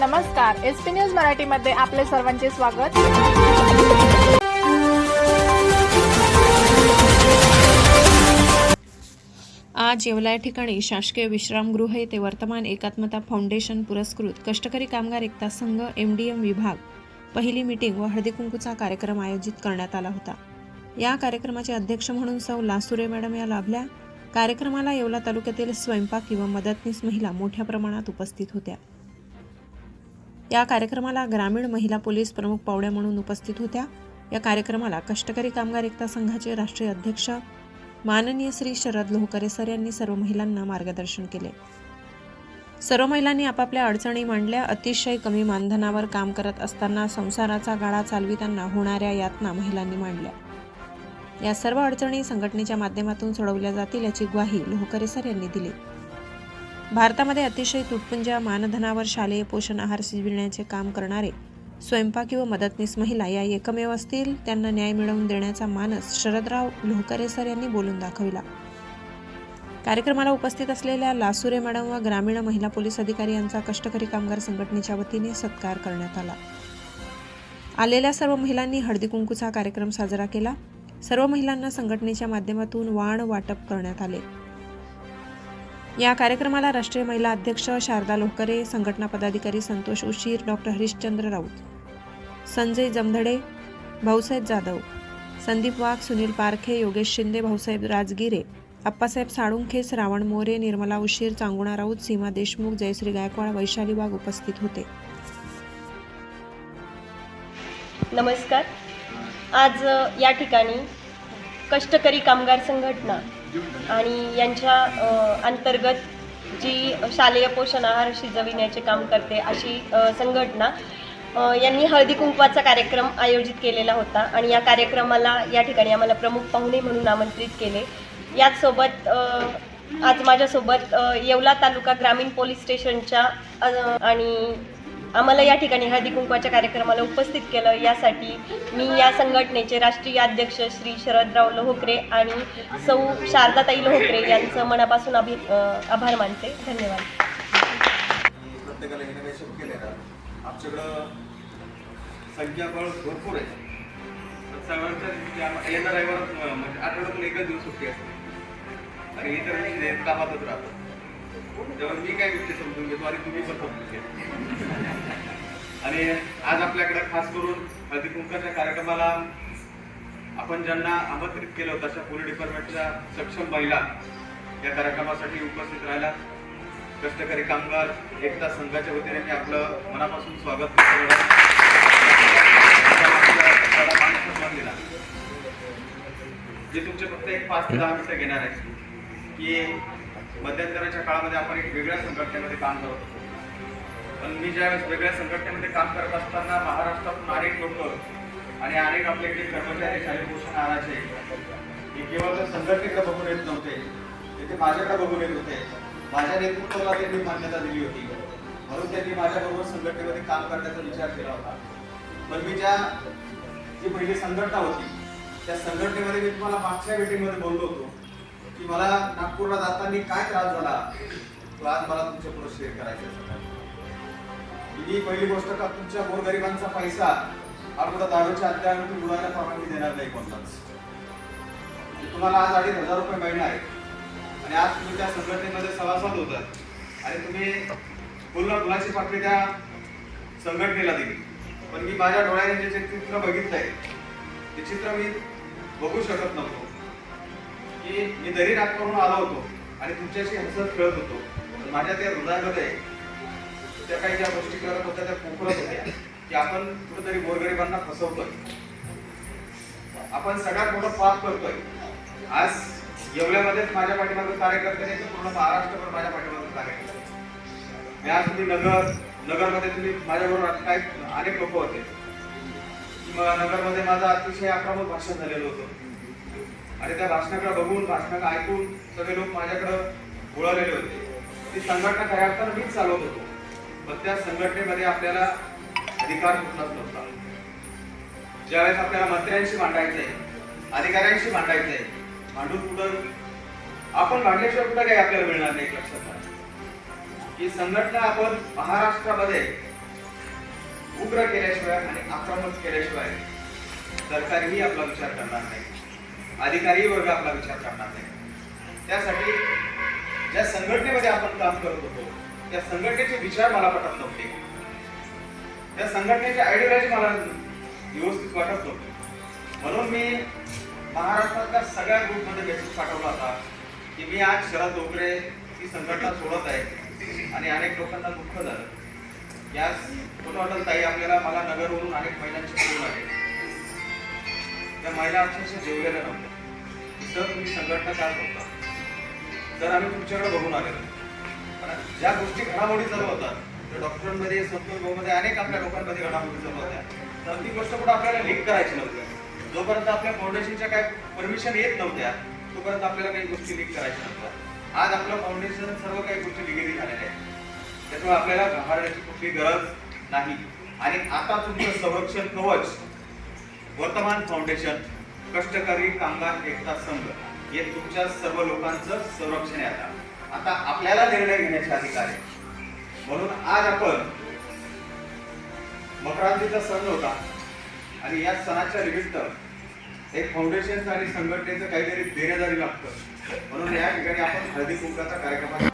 नमस्कार S P news मराठीमध्ये आपले सर्वांचे स्वागत. आज येवला या ठिकाणी शासकीय विश्रामगृह येथे वर्तमान एकात्मता फाउंडेशन पुरस्कृत कष्टकरी कामगार एकता संघ एम डी एम विभाग. पहिली मीटिंग व हळदीकुंकूचा कार्यक्रम आयोजित करण्यात आला होता. या कार्यक्रमाचे अध्यक्ष म्हणून सौ लासुरे मॅडम या लाभल्या. कार्यक्रमाला येवला तालुक्यातील स्वयंपाकी व मदतनीस महिला मोठ्या प्रमाणात उपस्थित होत्या. या कार्यक्रमाला ग्रामीण महिला पोलीस प्रमुख पावड्या म्हणून उपस्थित होत्या. या कार्यक्रमाला कष्टकरी कामगार एकता संघाचे राष्ट्रीय अध्यक्ष माननीय श्री शरद लोहकरे सर यांनी सर्व महिलांना मार्गदर्शन केले. सर्व महिलांनी आपापल्या अडचणी मांडल्या. अतिशय कमी मानधनावर काम करत असताना संसाराचा गाळा चालविताना होणाऱ्या यातना महिलांनी मांडल्या. या सर्व अडचणी संघटनेच्या माध्यमातून सोडवल्या जातील याची ग्वाही लोहकरे सर यांनी दिली. भारतामध्ये अतिशय तुटपुंज मानधनावर शालेय पोषण आहार शिजविण्याचे काम करणारे स्वयंपाकी व मदतनीस महिला या एकमेव असतील त्यांना न्याय मिळवून देण्याचा मानस शरदराव लोहकरे सर यांनी बोलून दाखविला. कार्यक्रमाला उपस्थित असलेल्या लासुरे मॅडम व ग्रामीण महिला पोलीस अधिकारी यांचा कष्टकरी कामगार संघटनेच्या वतीने सत्कार करण्यात आला. आलेल्या सर्व महिलांनी हळदी कुंकूचा कार्यक्रम साजरा केला. सर्व महिलांना संघटनेच्या माध्यमातून वाण वाटप करण्यात आले. या कार्यक्रमाला राष्ट्रीय महिला अध्यक्ष शारदा लोहकरे संघटना पदाधिकारी संतोष उशीर डॉक्टर हरिश्चंद्र राऊत संजय जमधडे भाऊसाहेब जाधव संदीप वाघ सुनील पारखे योगेश शिंदे भाऊसाहेब राजगिरे अप्पासाहेब साळुंखे श्रावण मोरे निर्मला उशीर चांगुणा राऊत सीमा देशमुख जयश्री गायकवाड वैशाली वाघ उपस्थित होते. नमस्कार. आज या ठिकाणी कष्टकरी कामगार संघटना आणि यांच्या अंतर्गत जी शालेय पोषण आहार शिजविण्याचे काम करते अशी संघटना यांनी हळदी कुंकवाचा कार्यक्रम आयोजित केलेला होता आणि या कार्यक्रमाला या ठिकाणी आम्हाला प्रमुख पाहुणे म्हणून आमंत्रित केले. याचसोबत आज माझ्यासोबत येवला तालुका ग्रामीण पोलीस स्टेशनच्या आणि आम्हाला या ठिकाणी हळदी कुंकवाच्या कार्यक्रमाला उपस्थित केलं. यासाठी मी या संघटनेचे राष्ट्रीय अध्यक्ष श्री शरदराव लोहकरे आणि सौ शारदाताई लोहकरे यांचं मनापासून अभि आभार मानते. धन्यवाद. प्रत्येकाला इनोव्हेशन केले आमच्याकडं संख्याबळ भरपूर आहे. सगळ्यांच्या दिवशी रविवार म्हणजे आठवड्यातून एकच दिवस सुट्टी असते. आणि इतर दिवशी कामातच राहतो. त्यावर मी काय गोष्टी समजून घेतो आणि तुम्ही पण समजून घ्या. आणि आज आपल्याकडे खास करून हळदी कुंकाच्या कार्यक्रमाला आपण ज्यांना आमंत्रित केलं होतं अशा पोलीस डिपार्टमेंटच्या सक्षम महिला या कार्यक्रमासाठी उपस्थित राहिला कष्टकरी कामगार एकता संघाच्या वतीने मी आपलं मनापासून स्वागत दिला. जे तुमचे फक्त एक पाच ते दहा मिनिटं घेणार आहे. की मध्यंतराच्या काळामध्ये आपण एक वेगळ्या संघटनेमध्ये काम करत होतो. पण मी ज्यावेळेस वेगळ्या संघटनेमध्ये काम करत असताना महाराष्ट्रातून अनेक लोक आणि अनेक आपल्याकडे कर्मचारी शालेय आणायचे ते हे केवळ संघटनेकडे बघून येत नव्हते ते ते माझ्याकडे बघून येत होते. माझ्या नेतृत्वाला त्यांनी मान्यता दिली होती. म्हणून त्यांनी माझ्याबरोबर संघटनेमध्ये काम करण्याचा विचार केला होता. पण मी ज्या जी पहिली संघटना होती त्या संघटनेमध्ये मी तुम्हाला मागच्या मीटिंगमध्ये बोललो होतो. की मला नागपूरला जाताना काय त्रास झाला? तो आज मला तुमच्या शेअर करायचा ही पहिली गोष्ट का तुमच्या गोरगरिबांचा पैसा अगोदर दारूच्या अध्यायामध्ये उडायला परवानगी देणार नाही कोणताच. म्हणजे तुम्हाला आज अडीच हजार रुपये मिळणार आहे आणि आज तुम्ही त्या संघटनेमध्ये सभासद होतात. आणि तुम्ही पूर्ण मुलाची पातळी त्या संघटनेला दिली. पण मी माझ्या डोळ्याने जे चित्र बघितलंय ते चित्र मी बघू शकत नव्हतो. की मी दरी राग करून आलो होतो आणि तुमच्याशी हसत खेळत होतो. माझ्या त्या हृदयामध्ये त्या काही ज्या गोष्टी करत होत्या त्या पोखरत होत्या की आपण कुठेतरी गोरगरिबांना फसवतोय. आपण सगळ्यात मोठं पाप करतोय. आज येवल्यामध्येच माझ्या पाठीमागे कार्यकर्त्याने पूर्ण महाराष्ट्रभर माझ्या पाठीमागे कार्यकर्ते. मी आज तुम्ही नगर नगरमध्ये तुम्ही माझ्याबरोबर काय अनेक लोक होते. मग नगरमध्ये माझं अतिशय आक्रमक भाषण झालेलं होतं. आणि त्या भाषणाकडे बघून भाषणाकडे ऐकून सगळे लोक माझ्याकडं वळलेले होते. ती संघटना खऱ्या तर मीच चालवत होतो पण त्या संघटनेमध्ये आपल्याला अधिकार कुठलाच नव्हता. ज्यावेळेस आपल्याला मंत्र्यांशी मांडायचंय अधिकाऱ्यांशी मांडायचंय मांडून कुठं आपण मांडल्याशिवाय कुठं काही आपल्याला मिळणार नाही लक्षात घ्या. ही संघटना आपण महाराष्ट्रामध्ये उग्र केल्याशिवाय आणि आक्रमक केल्याशिवाय सरकारही आपला विचार करणार नाही. अधिकारी वर्ग आपला विचार करणार नाही. त्यासाठी ज्या संघटनेमध्ये आपण काम करत होतो त्या संघटनेचे विचार मला पटत नव्हते. त्या संघटनेची आयडियोलॉजी मला व्यवस्थित वाटत नव्हती. म्हणून मी महाराष्ट्रातल्या सगळ्या ग्रुपमध्ये मेसेज पाठवला होता की मी आज शरद डोकरे ही संघटना सोडत आहे आणि अनेक लोकांना दुःख झालं. या फोटो वाटत ताई आपल्याला मला नगरवरून अनेक महिलांची फोन आहे त्या महिला अक्षरशः जेवलेल्या नव्हत्या. सर तुम्ही संघटना काय करता तर आम्ही तुमच्याकडे बघून आलेलो. पण ज्या गोष्टी घडामोडी चालू होतात त्या डॉक्टरांमध्ये संतोषमध्ये अनेक आपल्या लोकांमध्ये घडामोडी चालू होत्या. तर ती गोष्ट कुठं आपल्याला लिंक करायची नव्हती. जोपर्यंत आपल्या फाउंडेशनच्या काय परमिशन येत नव्हत्या तोपर्यंत आपल्याला काही गोष्टी लिंक करायच्या नव्हत्या. आज आपलं फाउंडेशन सर्व काही गोष्टी लिगेली झालेल्या आहेत. त्याच्यामुळे आपल्याला घाबरण्याची कुठली गरज नाही. आणि आता तुमचं संरक्षण कवच वर्तमान फाउंडेशन कष्टकरी कामगार एकता संघ हे तुमच्या सर्व लोकांचं संरक्षण आहे आता. आता आपल्याला निर्णय घेण्याचे अधिकार आहे. म्हणून आज आपण मकरांतीचा सण होता. आणि या सणाच्या निमित्त एक फाउंडेशन आणि संघटनेचं काहीतरी देणेदारी लागतं. म्हणून या ठिकाणी आपण हळदी कुंकाचा कार्यक्रम